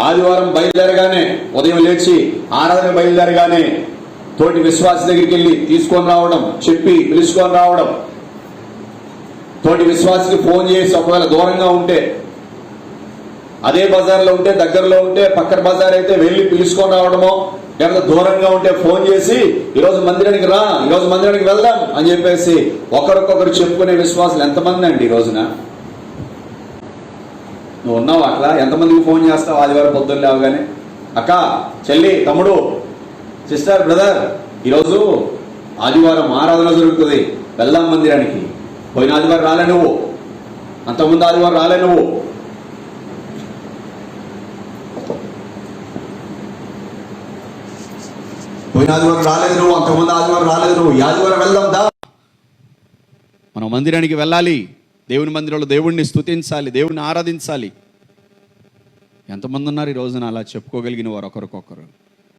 ఆదివారం బయలుదేరగానే ఉదయం లేచి ఆరాధన బయలుదేరగానే తోటి విశ్వాస దగ్గరికి వెళ్ళి తీసుకొని రావడం చెప్పి పిలుచుకొని రావడం. తోటి విశ్వాసకి ఫోన్ చేసి ఒకవేళ దూరంగా ఉంటే అదే బజార్లో ఉంటే దగ్గరలో ఉంటే పక్కన బజార్ అయితే వెళ్ళి పిలుచుకొని రావడమో లేకపోతే దూరంగా ఉంటే ఫోన్ చేసి ఈరోజు మందిరానికి రా ఈరోజు మందిరానికి వెళ్దాం అని చెప్పేసి ఒకరికొకరు చెప్పుకునే విశ్వాసాలు ఎంతమంది అండి ఈ రోజున? నువ్వు ఉన్నావు అట్లా ఎంతమందికి ఫోన్ చేస్తావు? ఆదివారం పొద్దున్న లేవగానే? అక్క చెల్లి తమ్ముడు సిస్టర్ బ్రదర్ ఈరోజు ఆదివారం ఆరాధన జరుగుతుంది వెళ్దాం మందిరానికి. పోయిన ఆదివారం రాలే నువ్వు. అంతకుముందు ఆదివారం రాలే నువ్వు. పోయిన ఆదివారం రాలేదు నువ్వు అంతకుముందు ఆదివారం రాలేదు నువ్వు. ఈ ఆదివారం వెళ్దాం దా. మనం మందిరానికి వెళ్ళాలి. దేవుని మందిరంలో దేవుణ్ణి స్థుతించాలి దేవుణ్ణి ఆరాధించాలి. ఎంతమంది ఉన్నారు ఈ రోజున అలా చెప్పుకోగలిగిన వారు ఒకరికొకరు